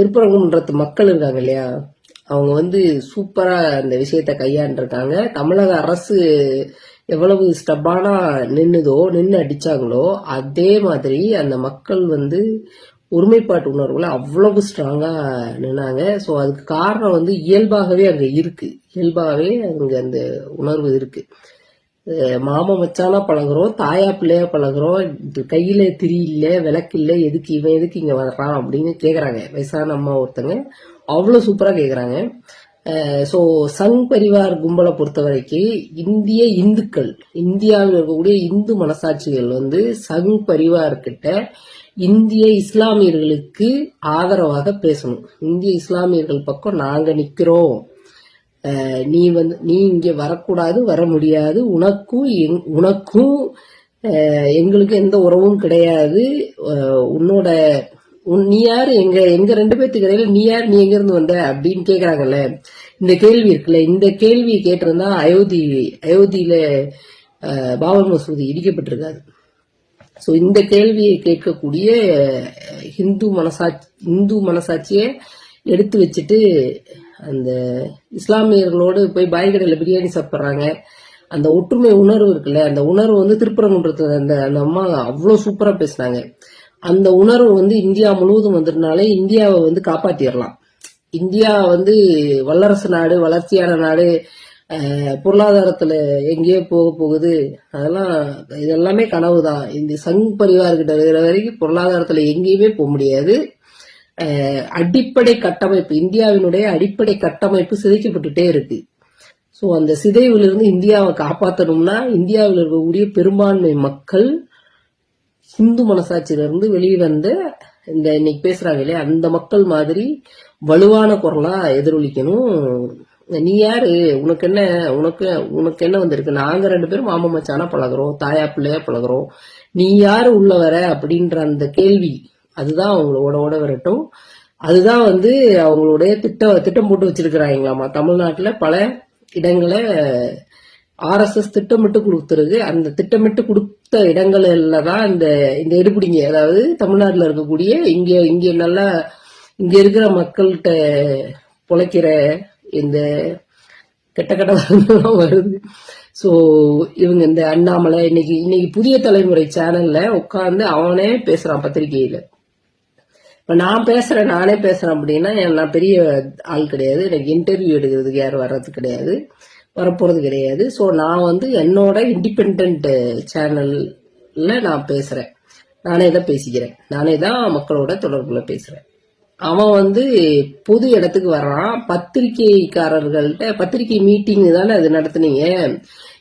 திருப்பரங்குன்றத்து மக்கள் இருக்காங்க இல்லையா? அவங்க வந்து சூப்பரா அந்த விஷயத்த கையாண்டிருக்காங்க. தமிழக அரசு எவ்வளவு ஸ்டப்பானா நின்னுதோ நின்று அடிச்சாங்களோ அதே மாதிரி அந்த மக்கள் வந்து ஒருமைப்பாட்டு உணர்வுல அவ்வளவு ஸ்ட்ராங்கா நின்னாங்க. ஸோ அதுக்கு காரணம் வந்து இயல்பாகவே அங்க இருக்கு. இயல்பாகவே அங்க அந்த உணர்வு இருக்கு. மாமா மச்சானா பழகுறோம் தாயா பிள்ளையா பழகுறோம் கையில திரி விளக்கு இல்ல எதுக்கு இவன் எதுக்கு இங்க வர்றான் அப்படின்னு கேக்குறாங்க. வயசான அம்மா ஒருத்தங்க. அவ்வளவு சூப்பரா கேக்குறாங்க. ஸோ சங் பரிவார் கும்பலை பொறுத்த வரைக்கும் இந்திய இந்துக்கள் இந்தியாவில் இருக்கக்கூடிய இந்து மனசாட்சிகள் வந்து சங் பரிவார் கிட்ட இந்திய இஸ்லாமியர்களுக்கு ஆதரவாக பேசணும். இந்திய இஸ்லாமியர்கள் பக்கம் நாங்க நிக்கிறோம். நீ வந்து நீ இங்க வரக்கூடாது வர முடியாது. உனக்கும் எங்- உனக்கும் எங்களுக்கு எந்த உறவும் கிடையாது. உன்னோட உன் நீ யார்? எங்க எங்க ரெண்டு பேர்த்துக்கு இடையில நீ யார்? நீ எங்க இருந்து வந்த? அப்படின்னு கேக்குறாங்கல்ல. இந்த கேள்வி இருக்குல்ல. இந்த கேள்வியை கேட்டிருந்தா அயோத்தி அயோத்தியில பாபர் மசூதி இடிக்கப்பட்டிருக்காது. ஸோ இந்த கேள்வியை கேட்கக்கூடிய ஹிந்து மனசாட்சி இந்து மனசாட்சியை எடுத்து வச்சுட்டு அந்த இஸ்லாமியர்களோடு போய் பாய் கடையில் பிரியாணி சாப்பிட்றாங்க. அந்த ஒற்றுமை உணர்வு இருக்குல்ல அந்த உணர்வு வந்து திருப்பரங்குன்றத்தில் அந்த அந்த அம்மா அவ்வளோ சூப்பராக பேசினாங்க. அந்த உணர்வு வந்து இந்தியா முழுவதும் வந்ததுனாலே இந்தியாவை வந்து காப்பாற்றிடலாம் இந்தியா வந்து வல்லரசு நாடு வளர்ச்சியான நாடு பொருளாதாரத்தில் பொருளாதாரத்துல எங்கேயோ போக போகுது. அதெல்லாம் இதெல்லாமே கனவு தான் இந்த சங் பரிவார்கிட்ட இருக்கிற வரைக்கும் பொருளாதாரத்துல எங்கேயுமே போக முடியாது. அடிப்படை கட்டமைப்பு இந்தியாவினுடைய அடிப்படை கட்டமைப்பு சிதைக்கப்பட்டுட்டே இருக்கு. ஸோ அந்த சிதைவிலிருந்து இந்தியாவை காப்பாற்றணும்னா இந்தியாவில் இருக்கக்கூடிய பெரும்பான்மை மக்கள் ஹிந்து மனசாட்சியிலிருந்து வெளிவந்த வெளியே வந்த இந்த இன்னைக்கு பேசுறாங்க இல்லையா அந்த மக்கள் மாதிரி வலுவான குரலா எதிரொலிக்கணும். நீ யாரு? உனக்கு என்ன உனக்கு உனக்கு என்ன வந்திருக்கு? நாங்க ரெண்டு பேரும் மாமா மச்சானா பழகுறோம் தாயா பிள்ளையா பழகுறோம். நீ யாரு உள்ள வர? அப்படின்ற அந்த கேள்வி அதுதான் அவங்களோட ஓட வரட்டும் அதுதான் வந்து அவங்களுடைய திட்டம் திட்டம் போட்டு வச்சிருக்கிறாங்களாமா. தமிழ்நாட்டில் பல இடங்களை ஆர்எஸ்எஸ் திட்டமிட்டு கொடுத்துருக்கு. அந்த திட்டமிட்டு கொடுத்த இடங்கள்ல தான் இந்த இந்த எடுபிடிங்க அதாவது தமிழ்நாட்டில் இருக்கக்கூடிய இங்கே இங்கே நல்லா இங்கே இருக்கிற மக்கள்கிட்ட பொழைக்கிற இந்த கெட்ட கெட்ட வருது. ஸோ இவங்க இந்த அண்ணாமலை இன்னைக்கு இன்னைக்கு புதிய தலைமுறை சேனல்ல உட்காந்து அவனே பேசுறான் பத்திரிகையில. இப்ப நான் பேசுறேன் நானே பேசுறேன் அப்படின்னா நான் பெரிய ஆள் கிடையாது. எனக்கு இன்டர்வியூ எடுக்கிறதுக்கு யாரும் வர்றது கிடையாது. வரப்போறது கிடையாது. ஸோ நான் வந்து என்னோட இண்டிபெண்ட் சேனல்ல நான் பேசுறேன். நானே தான் பேசிக்கிறேன். நானே தான் மக்களோட தொடர்புல பேசுறேன். அவன் வந்து பொது இடத்துக்கு வர்றான். பத்திரிகைக்காரர்கள்ட்ட பத்திரிகை மீட்டிங் தானே அது நடத்துனீங்க?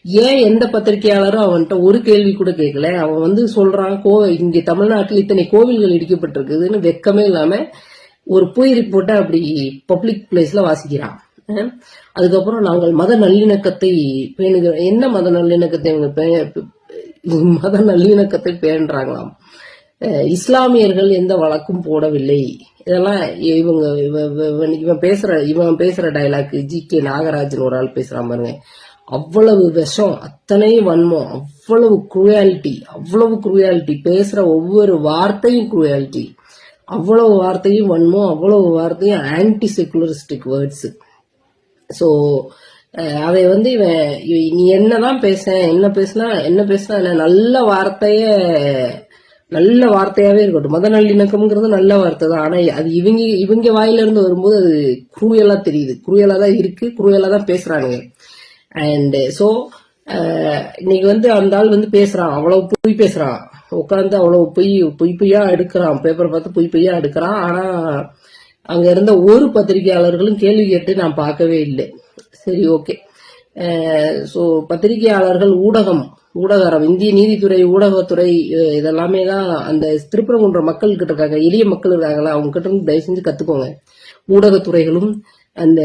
ஏன் எந்த பத்திரிகையாளரும் அவன்கிட்ட ஒரு கேள்வி கூட கேட்கல? அவன் வந்து சொல்றான் கோ இங்க தமிழ்நாட்டில் இத்தனை கோவில்கள் இடிக்கப்பட்டிருக்குதுன்னு வெக்கமே இல்லாம ஒரு பொய் ரிப்போர்ட்டை அப்படி பப்ளிக் பிளேஸ்ல வாசிக்கிறான். அதுக்கப்புறம் நாங்கள் மத நல்லிணக்கத்தை பேணுகிறோம். என்ன மத நல்லிணக்கத்தை இவங்க பே- மத நல்லிணக்கத்தை பேணுறாங்களாம்? இஸ்லாமியர்கள் எந்த வழக்கும் போடவில்லை. இதெல்லாம் இவங்க இவன் இவன் பேசுற இவன் பேசுற டைலாக் ஜி கே நாகராஜன் ஒரு ஆள் பேசுறான் பாருங்க. அவ்வளவு விஷம் அத்தனை வன்மம் அவ்வளவு குரூயாலிட்டி அவ்வளவு குரூயாலிட்டி பேசுற ஒவ்வொரு வார்த்தையும் குரூயாலிட்டி அவ்வளவு வார்த்தையும் வன்மம் அவ்வளவு வார்த்தையும் ஆன்டி செகுலரிஸ்டிக் வேர்ட்ஸ் ஸோ அதை வந்து இவன் நீ என்னதான் பேச என்ன பேசினா என்ன பேசினா என்ன நல்ல வார்த்தைய நல்ல வார்த்தையாவே இருக்கட்டும். மத நல்லிணக்கம்ங்கிறது நல்ல வார்த்தை தான். ஆனா அது இவங்க இவங்க வாயில இருந்து வரும்போது அது குரூயலா தெரியுது. குரூயலா தான் இருக்கு குரூயலா தான் பேசுறானுங்க. அண்ட் ஸோ uh, uh, இன்னைக்கு வந்து அந்த ஆள் வந்து பேசுறான். அவ்வளவு பொய் பேசுறான். உட்காந்து அவ்வளவு பொய் பொய் பொய்யா எடுக்கிறான். பேப்பர் பார்த்து பொய் பொய்யா எடுக்கிறான். ஆனா அங்க இருந்த ஒரு பத்திரிகையாளர்களும் கேள்வி கேட்டு நான் பார்க்கவே இல்லை. சரி ஓகே. Uh, ஸோ பத்திரிகையாளர்கள் ஊடகம் ஊடகம் இந்திய நீதித்துறை ஊடகத்துறை இதெல்லாமே தான் அந்த திருப்பரங்குன்ற மக்கள் கிட்ட இருக்காங்க எளிய மக்கள் இருக்காங்களா? அவங்க கிட்ட இருந்து தயவு செஞ்சு கத்துக்கோங்க. ஊடகத்துறைகளும் அந்த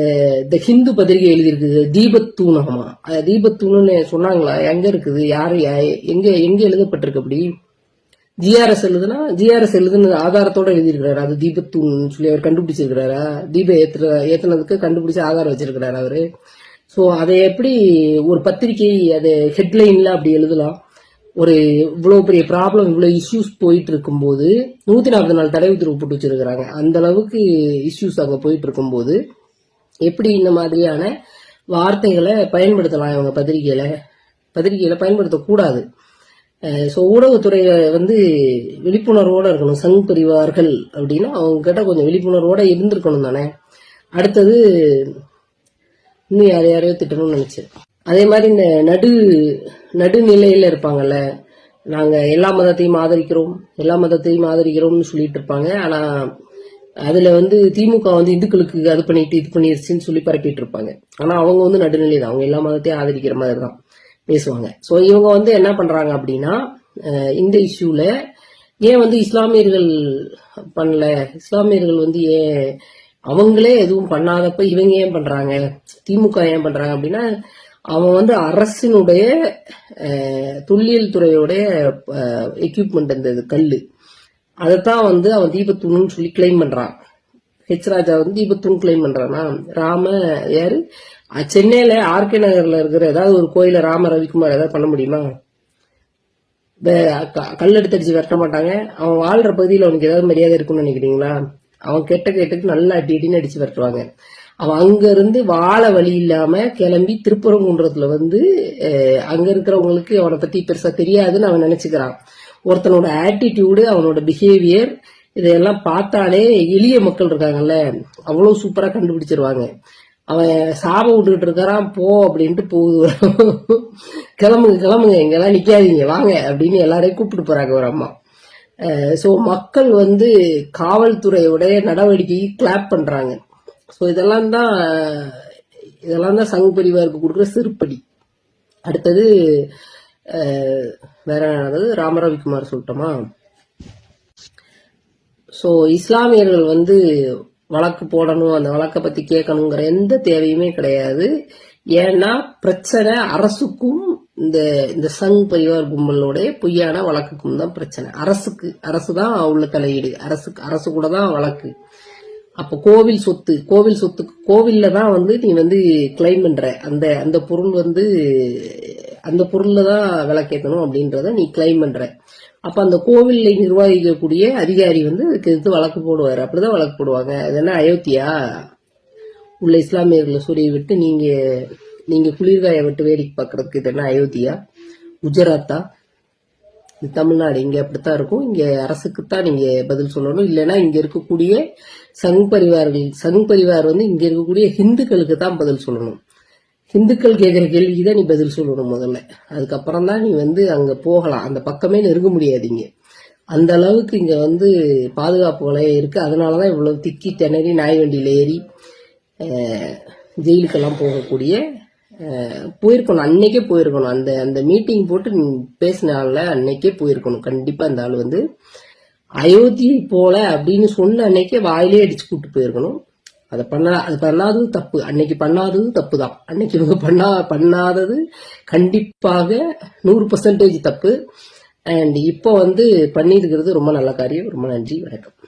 த ஹிந்து பத்திரிகை எழுதியிருக்குது தீபத்தூணகமா? அது தீபத்தூணுன்னு சொன்னாங்களா? எங்க இருக்குது? யாரு யா- எங்க எங்க எழுதப்பட்டிருக்கு அப்படி? ஜிஆர்எஸ் எழுதுனா ஜிஆர்எஸ் எழுதுன ஆதாரத்தோட எழுதியிருக்கிறாரு. அது தீபத்தூண் சொல்லி அவர் கண்டுபிடிச்சிருக்கிறாரா? தீப ஏத்துற ஏத்துனதுக்கு கண்டுபிடிச்சு ஆதாரம் வச்சிருக்கிறாரு அவரு? ஸோ அதை எப்படி ஒரு பத்திரிகை அது ஹெட்லைன்ல அப்படி எழுதலாம்? ஒரு இவ்வளோ பெரிய ப்ராப்ளம் இவ்வளோ இஷ்யூஸ் போயிட்டு இருக்கும்போது நூற்றி நாற்பது நாள் தடை உத்தரவு போட்டு வச்சிருக்கிறாங்க. அந்த அளவுக்கு இஷ்யூஸ் அங்கே போயிட்டு இருக்கும்போது எப்படி இந்த மாதிரியான வார்த்தைகளை பயன்படுத்தலாம் இவங்க பத்திரிகையில? பத்திரிகையில பயன்படுத்தக்கூடாது. ஸோ ஊடகத்துறையை வந்து விழிப்புணர்வோடு இருக்கணும். சங் பிரிவார்கள் அப்படின்னா அவங்க கிட்ட கொஞ்சம் விழிப்புணர்வோட இருந்திருக்கணும் தானே. அடுத்தது இன்னும் யார் யாரையோ திட்டணும்னு நினைச்சேன். அதே மாதிரி இந்த நடு நடுநிலையில இருப்பாங்கல்ல. நாங்கள் எல்லா மதத்தையும் ஆதரிக்கிறோம் எல்லா மதத்தையும் ஆதரிக்கிறோம்னு சொல்லிட்டு இருப்பாங்க. ஆனால் அதுல வந்து திமுக வந்து இந்துக்களுக்கு அது பண்ணிட்டு இது பண்ணிருச்சுன்னு சொல்லி பரப்பிட்டு இருப்பாங்க ஆனா அவங்க வந்து நடுநிலை தான் அவங்க எல்லா மதத்தையும் ஆதரிக்கிற மாதிரி தான் பேசுவாங்க. ஸோ இவங்க வந்து என்ன பண்றாங்க அப்படின்னா இந்த இஷ்யூல ஏன் வந்து இஸ்லாமியர்கள் பண்ணல? இஸ்லாமியர்கள் வந்து ஏன் அவங்களே எதுவும் பண்ணாதப்ப இவங்க ஏன் பண்றாங்க? திமுக ஏன் பண்றாங்க அப்படின்னா அவன் வந்து அரசினுடைய தொல்லியல் துறையோடைய எக்யூப்மெண்ட் அந்த இது அதைத்தான் வந்து அவன் தீபத்தூண்னு சொல்லி கிளைம் பண்றான். ஹெச் ராஜா வந்து தீபத்தூண் கிளைம் பண்றானா. ராம யாரு? அஹ், சென்னையில ஆர்கே நகர்ல இருக்கிற ஏதாவது ஒரு கோயில ராம ரவிக்குமார் ஏதாவது பண்ண முடியுமா? வே- அடிச்சு விரட்ட மாட்டாங்க. அவன் வாழ்ற பகுதியில் அவனுக்கு ஏதாவது மரியாதை இருக்கும்னு நினைக்கிறீங்களா? அவன் கெட்ட கேட்டுக்கு நல்லா அடி அடின்னு அடிச்சு விரட்டுவாங்க. அவன் அங்க இருந்து வாழ வழி இல்லாம கிளம்பி திருப்பரங்குன்றத்துல வந்து அஹ், அங்க இருக்கிறவங்களுக்கு அவனை பத்தி பெருசா தெரியாதுன்னு அவன் நினைச்சுக்கிறான். ஒருத்தனோட ஆட்டிடியூடு அவனோட பிஹேவியர் இதையெல்லாம் பார்த்தாலே எளிய மக்கள் இருக்காங்கல்ல. அவ்வளோ சூப்பராக கண்டுபிடிச்சிருவாங்க. அவன் சாபம் விட்டுக்கிட்டு இருக்கிறான் போ அப்படின்ட்டு போகுது. கிளம்புங்க கிளம்புங்க இங்கெல்லாம் நிற்காதீங்க வாங்க அப்படின்னு எல்லாரையும் கூப்பிட்டு போறாங்க ஒரு அம்மா. ஸோ மக்கள் வந்து காவல்துறையோடைய நடவடிக்கையை கிளாப் பண்ணுறாங்க ஸோ இதெல்லாம் தான் இதெல்லாம் தான் சங்கு பரிவாருக்கு கொடுக்குற சிறுப்படி அடுத்தது வேற அதாவது நடந்தது? ராமரவிக்குமார் சொல்லிட்டோமா? ஸோ இஸ்லாமியர்கள் வந்து வழக்கு போடணும் அந்த வழக்கை பத்தி கேட்கணுங்கிற எந்த தேவையுமே கிடையாது. ஏன்னா பிரச்சனை அரசுக்கும் இந்த இந்த சங் பரிவார் கும்பலோடைய பொய்யான வழக்குக்கும் தான் பிரச்சனை. அரசுக்கு அரசு தான் உள்ள தலையீடு. அரசுக்கு அரசு கூட தான் வழக்கு. அப்ப கோவில் சொத்து கோவில் சொத்துக்கு கோவில்ல தான் வந்து நீ வந்து கிளைம் பண்ற. அந்த அந்த பொருள் வந்து அந்த பொருளில் தான் விளக்கேற்றணும் அப்படின்றத நீ கிளைம் பண்ணுற அப்போ அந்த கோவிலை நிர்வகிக்கக்கூடிய அதிகாரி வந்து அதுக்கு எதிர்த்து வழக்கு போடுவார். அப்படிதான் வழக்கு போடுவாங்க. அது என்ன அயோத்தியா? உள்ள இஸ்லாமியர்களை சூரிய விட்டு நீங்கள் நீங்கள் குளிர்காய விட்டு வேடிக்கை பார்க்கறதுக்கு இது என்ன அயோத்தியா? குஜராத்தா? இது தமிழ்நாடு. இங்கே அப்படித்தான் இருக்கும். இங்கே அரசுக்கு தான் நீங்கள் பதில் சொல்லணும். இல்லைன்னா இங்கே இருக்கக்கூடிய சங் பரிவார்கள் சங் பரிவார் வந்து இங்கே இருக்கக்கூடிய ஹிந்துக்களுக்கு தான் பதில் சொல்லணும். ஹிந்துக்கள் கேட்குற கேள்விக்கு தான் நீ பதில் சொல்லணும் முதல்ல. அதுக்கப்புறம் தான் நீ வந்து அங்கே போகலாம். அந்த பக்கமே நெருங்க முடியாதீங்க அந்த அளவுக்கு இங்கே வந்து பாதுகாப்பு இருக்குது இருக்கு. அதனாலதான் இவ்வளவு திக்கி திணறி நாய் வண்டியில் ஏறி ஜெயிலுக்கெல்லாம் போகக்கூடிய போயிருக்கணும். அன்னைக்கே போயிருக்கணும். அந்த அந்த மீட்டிங் போட்டு பேசினால அன்னைக்கே போயிருக்கணும். கண்டிப்பாக அந்த ஆள் வந்து அயோத்தி போல அப்படின்னு சொன்ன அன்னைக்கே வாயிலே அடிச்சு கூப்பிட்டு போயிருக்கணும். அதை பண்ண அது பண்ணாதது தப்பு. அன்னைக்கு பண்ணாதது தப்பு தான் அன்னைக்கு இவங்க பண்ணா பண்ணாதது கண்டிப்பாக நூறு பர்சன்டேஜ் தப்பு. அண்ட் இப்போ வந்து பண்ணியிருக்கிறது ரொம்ப நல்ல காரியம். ரொம்ப நன்றி. வணக்கம்.